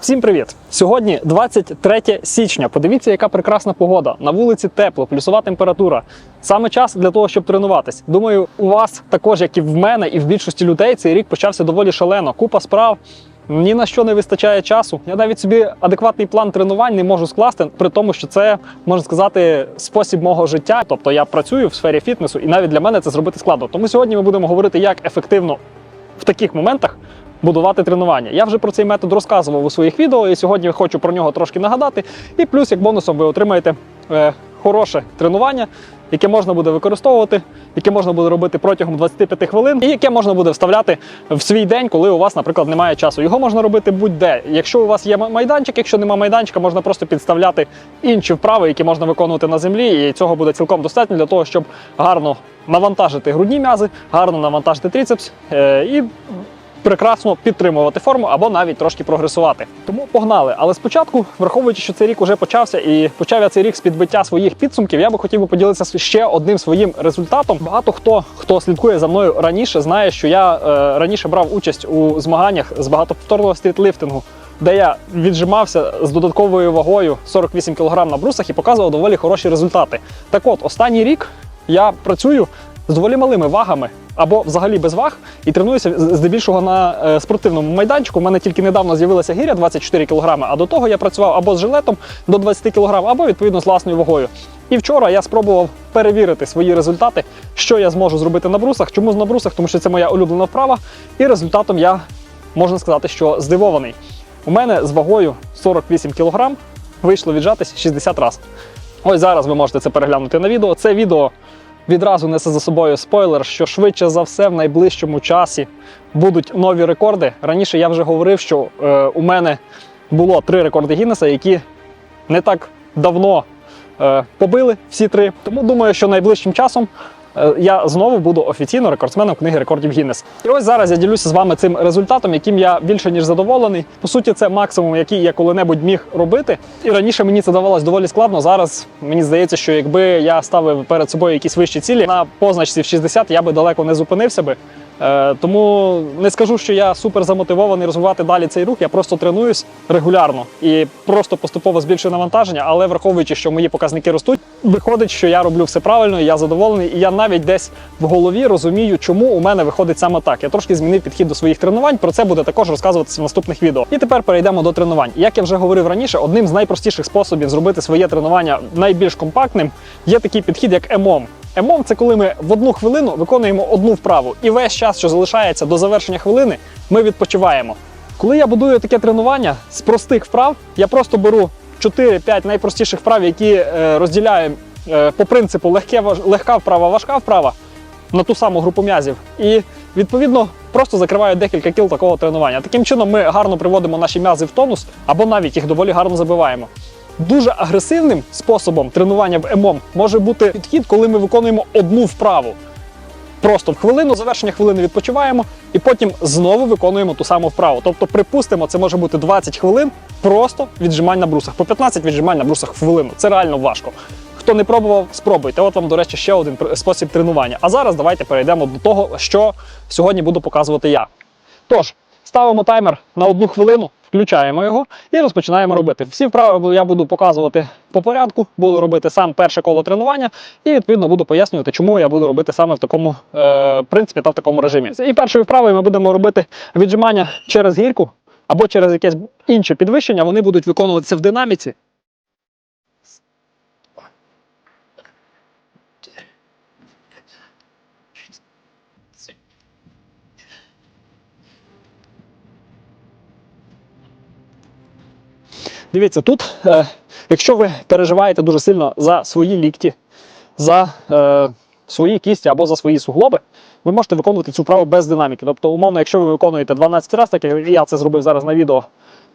Всім привіт! Сьогодні 23 січня. Подивіться, яка прекрасна погода. На вулиці тепло, плюсова температура. Саме час для того, щоб тренуватись. Думаю, у вас також, як і в мене, і в більшості людей, цей рік почався доволі шалено. Купа справ. Ні на що не вистачає часу. Я навіть собі адекватний план тренувань не можу скласти, при тому, що це можна сказати спосіб мого життя. Тобто я працюю в сфері фітнесу, і навіть для мене це зробити складно. Тому сьогодні ми будемо говорити, як ефективно в таких моментах будувати тренування. Я вже про цей метод розказував у своїх відео, і сьогодні хочу про нього трошки нагадати. І плюс, як бонусом, ви отримаєте е, хороше тренування, яке можна буде використовувати, яке можна буде робити протягом 25 хвилин, і яке можна буде вставляти в свій день, коли у вас, наприклад, немає часу. Його можна робити будь-де. Якщо у вас є майданчик, якщо немає майданчика, можна просто підставляти інші вправи, які можна виконувати на землі, і цього буде цілком достатньо для того, щоб гарно навантажити грудні м'язи, гарно навантажити трицепс е, і прекрасно підтримувати форму або навіть трошки прогресувати. Тому погнали. Але спочатку, враховуючи, що цей рік уже почався, і почав я цей рік з підбиття своїх підсумків, я би хотів би поділитися ще одним своїм результатом. Багато хто хто слідкує за мною раніше, знає, що я е, раніше брав участь у змаганнях з багатоповторного стрітліфтингу. Де я віджимався з додатковою вагою 48 кг на брусах і показував доволі хороші результати. Так от, останній рік я працюю з доволі малими вагами або взагалі без ваг і тренуюся здебільшого на е, спортивному майданчику. У мене тільки недавно з'явилася гіря 24 кг, а до того я працював або з жилетом до 20 кг, або відповідно з власною вагою. І вчора я спробував перевірити свої результати, що я зможу зробити на брусах. Чому на брусах? Тому що це моя улюблена вправа, і результатом я можна сказати, що здивований. У мене з вагою 48 кг вийшло віджатись 60 разів. Ось зараз ви можете це переглянути на відео. Це відео відразу несе за собою спойлер, що швидше за все в найближчому часі будуть нові рекорди. Раніше я вже говорив, що е, у мене було три рекорди Гіннеса, які не так давно е, побили всі три. Тому думаю, що найближчим часом я знову буду офіційно рекордсменом книги рекордів Гіннес. І ось зараз я ділюся з вами цим результатом, яким я більше ніж задоволений. По суті, це максимум, який я коли-небудь міг робити. І раніше мені це давалось доволі складно. Зараз мені здається, що якби я ставив перед собою якісь вищі цілі на позначці в 60, я би далеко не зупинився би. Е, Тому не скажу, що я супер замотивований розвивати далі цей рух. Я просто тренуюсь регулярно і просто поступово збільшую навантаження, але враховуючи, що мої показники ростуть, виходить, що я роблю все правильно, я задоволений, і я навіть десь в голові розумію, чому у мене виходить саме так. Я трошки змінив підхід до своїх тренувань. Про це буде також розказуватися в наступних відео. І тепер перейдемо до тренувань. Як я вже говорив раніше, одним з найпростіших способів зробити своє тренування найбільш компактним є такий підхід, як ЕМОМ. Емом це коли ми в одну хвилину виконуємо одну вправу, і весь час, що залишається до завершення хвилини, ми відпочиваємо. Коли я будую таке тренування з простих вправ, я просто беру 4-5 найпростіших вправ, які е, розділяю е, по принципу легке, легка вправа, важка вправа на ту саму групу м'язів. І відповідно просто закриваю декілька кіл такого тренування. Таким чином ми гарно приводимо наші м'язи в тонус або навіть їх доволі гарно забиваємо. Дуже агресивним способом тренування в ЕМОМ може бути підхід, коли ми виконуємо одну вправу. Просто в хвилину, завершення хвилини відпочиваємо і потім знову виконуємо ту саму вправу. Тобто, припустимо, це може бути 20 хвилин просто віджимань на брусах. По 15 віджимань на брусах в хвилину. Це реально важко. Хто не пробував, спробуйте. От вам, до речі, ще один спосіб тренування. А зараз давайте перейдемо до того, що сьогодні буду показувати я. Тож, ставимо таймер на одну хвилину, включаємо його і розпочинаємо робити. Всі вправи я буду показувати по порядку, буду робити сам перше коло тренування, і відповідно буду пояснювати, чому я буду робити саме в такому е, принципі та в такому режимі. І першою вправою ми будемо робити віджимання через гірку або через якесь інше підвищення. Вони будуть виконуватися в динаміці. Дивіться, тут, е, якщо ви переживаєте дуже сильно за свої лікті, за е, свої кісті або за свої суглоби, ви можете виконувати цю вправу без динаміки. Тобто, умовно, якщо ви виконуєте 12 разів, так як я це зробив зараз на відео,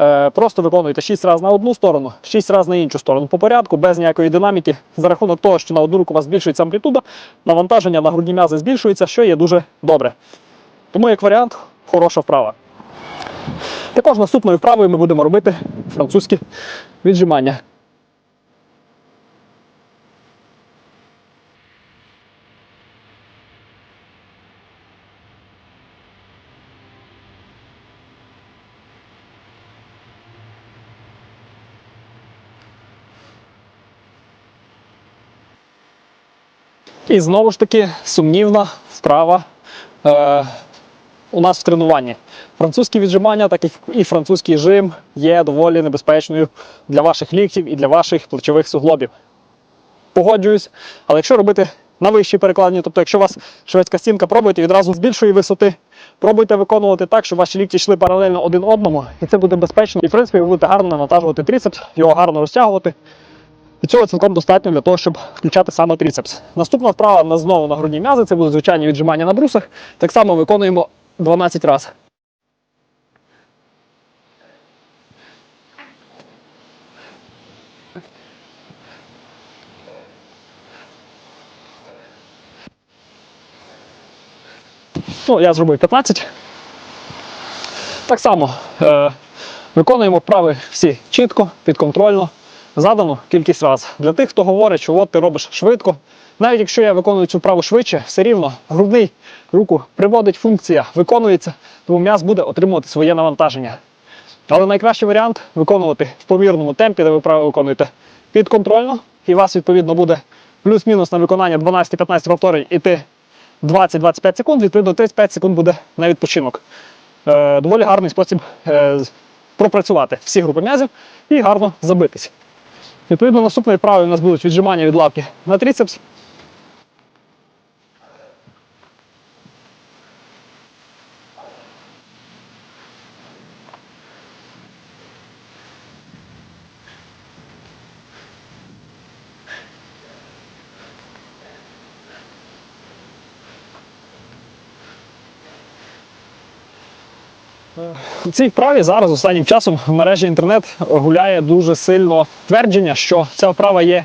е, просто виконуєте 6 разів на одну сторону, 6 разів на іншу сторону по порядку, без ніякої динаміки, за рахунок того, що на одну руку у вас збільшується амплітуда, навантаження на грудні м'язи збільшується, що є дуже добре. Тому, як варіант, хороша вправа. Також наступною вправою ми будемо робити французькі віджимання. І знову ж таки сумнівна вправа е, у нас в тренуванні. Французькі віджимання, так і- французький жим є доволі небезпечною для ваших ліктів і для ваших плечових суглобів. Погоджуюсь, але якщо робити на вищій перекладині, тобто якщо у вас шведська стінка, пробуйте відразу з більшої висоти, пробуйте виконувати так, щоб ваші лікті йшли паралельно один одному, і це буде безпечно. І в принципі ви будете гарно навантажувати трицепс, його гарно розтягувати. І цього цілком достатньо для того, щоб включати саме трицепс. Наступна вправа на знову на грудні м'язи, це будуть звичайні віджимання на брусах. Так само виконуємо 12 разів. Ну, я зробив 15. Так само е, виконуємо вправи всі чітко, підконтрольно, задану кількість разів. Для тих, хто говорить, що от ти робиш швидко. Навіть якщо я виконую цю вправу швидше, все рівно грудний руку приводить функція, виконується, тому м'яз буде отримувати своє навантаження. Але найкращий варіант виконувати в помірному темпі, де ви вправи виконуєте підконтрольно, і вас відповідно буде плюс-мінус на виконання 12-15 повторень іти 20-25 секунд, відповідно 35 секунд буде на відпочинок. Е, доволі гарний спосіб е, пропрацювати всі групи м'язів і гарно забитись. Відповідно, наступною вправою у нас будуть віджимання від лавки на трицепс. У цій вправі зараз останнім часом в мережі інтернет гуляє дуже сильно твердження, що ця вправа є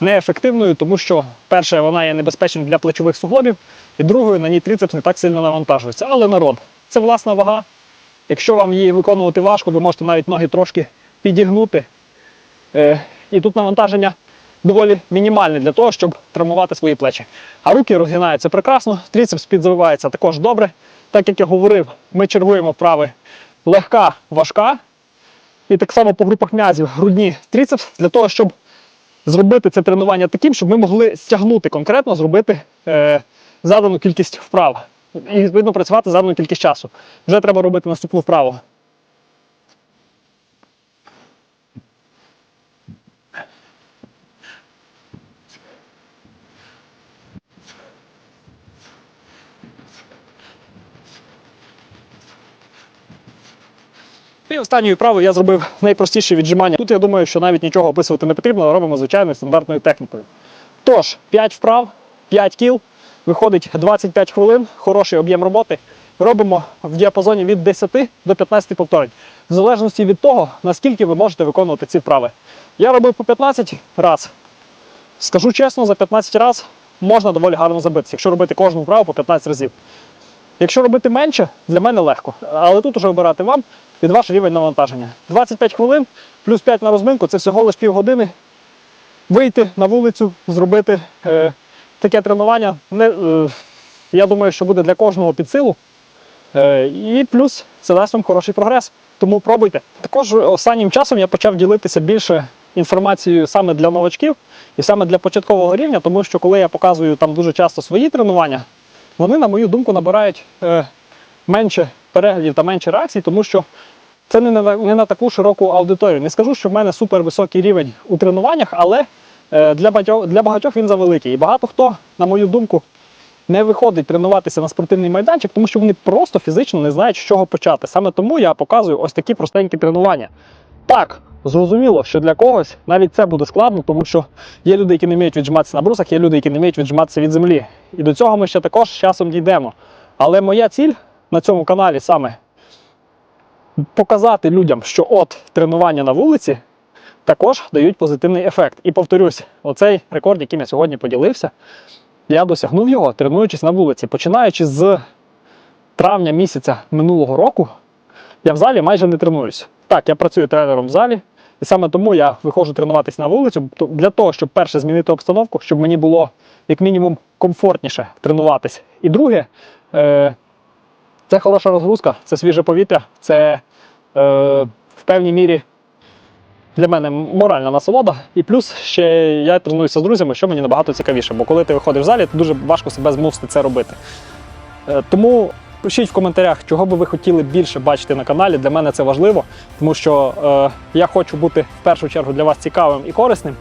неефективною, тому що, перше, вона є небезпечною для плечових суглобів, і другою, на ній трицепс не так сильно навантажується. Але народ, це власна вага. Якщо вам її виконувати важко, ви можете навіть ноги трошки підігнути. Е, і тут навантаження доволі мінімальне для того, щоб травмувати свої плечі. А руки розгинаються прекрасно, трицепс підзавивається також добре. Так як я говорив, ми чергуємо вправи легка, важка. І так само по групах м'язів грудні тріцепс, для того, щоб зробити це тренування таким, щоб ми могли стягнути конкретно, зробити е, задану кількість вправ. І відповідно працювати задану кількість часу. Вже треба робити наступну вправу. І останньою вправою я зробив найпростіше віджимання. Тут я думаю, що навіть нічого описувати не потрібно, робимо звичайною стандартною технікою. Тож, 5 вправ, 5 кіл, виходить 25 хвилин, хороший об'єм роботи. Робимо в діапазоні від 10 до 15 повторень, в залежності від того, наскільки ви можете виконувати ці вправи. Я робив по 15 разів. Скажу чесно, за 15 разів можна доволі гарно забитися, якщо робити кожну вправу по 15 разів. Якщо робити менше, для мене легко. Але тут уже обирати вам під ваш рівень навантаження. 25 хвилин плюс 5 на розминку це всього лише півгодини. Вийти на вулицю, зробити е, таке тренування. Не, е, я думаю, що буде для кожного під силу. Е, і плюс це дасть вам хороший прогрес. Тому пробуйте. Також останнім часом я почав ділитися більше інформацією саме для новачків і саме для початкового рівня, тому що коли я показую там дуже часто свої тренування, вони, на мою думку, набирають е, менше переглядів та менше реакцій, тому що це не на, не на таку широку аудиторію. Не скажу, що в мене супер високий рівень у тренуваннях, але е, для, багатьох, для багатьох він завеликий. І багато хто, на мою думку, не виходить тренуватися на спортивний майданчик, тому що вони просто фізично не знають, з чого почати. Саме тому я показую ось такі простенькі тренування. Так, зрозуміло, що для когось навіть це буде складно, тому що є люди, які не вміють віджиматися на брусах, є люди, які не вміють віджиматися від землі. І до цього ми ще також з часом дійдемо. Але моя ціль на цьому каналі саме показати людям, що от тренування на вулиці також дають позитивний ефект. І повторюсь, оцей рекорд, яким я сьогодні поділився, я досягнув його, тренуючись на вулиці. Починаючи з травня місяця минулого року, я в залі майже не тренуюсь. Так, я працюю тренером в залі, і саме тому я виходжу тренуватися на вулицю для того, щоб перше змінити обстановку, щоб мені було як мінімум комфортніше тренуватись. І друге, е, це хороша розгрузка, це свіже повітря, це е, в певній мірі для мене моральна насолода. І плюс ще я тренуюся з друзями, що мені набагато цікавіше, бо коли ти виходиш в залі, то дуже важко себе змусити це робити. Е, Тому пишіть в коментарях, чого би ви хотіли більше бачити на каналі. Для мене це важливо, тому що е, я хочу бути в першу чергу для вас цікавим і корисним.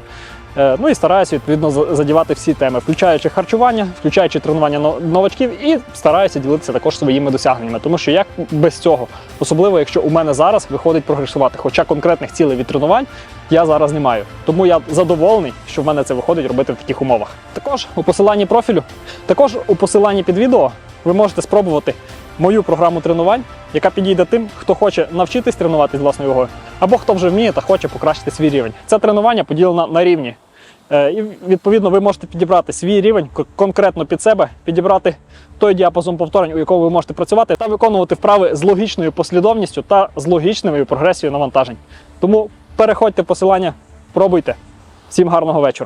Е, Ну і стараюся відповідно задівати всі теми, включаючи харчування, включаючи тренування новачків, і стараюся ділитися також своїми досягненнями, тому що як без цього, особливо якщо у мене зараз виходить прогресувати, хоча конкретних цілей від тренувань я зараз не маю. Тому я задоволений, що в мене це виходить робити в таких умовах. Також у посиланні профілю, також у посиланні під відео ви можете спробувати мою програму тренувань, яка підійде тим, хто хоче навчитись тренуватись власною вагою, або хто вже вміє та хоче покращити свій рівень. Це тренування поділено на рівні. Е, І відповідно ви можете підібрати свій рівень конкретно під себе, підібрати той діапазон повторень, у якому ви можете працювати, та виконувати вправи з логічною послідовністю та з логічною прогресією навантажень. Тому переходьте посилання, пробуйте. Всім гарного вечора.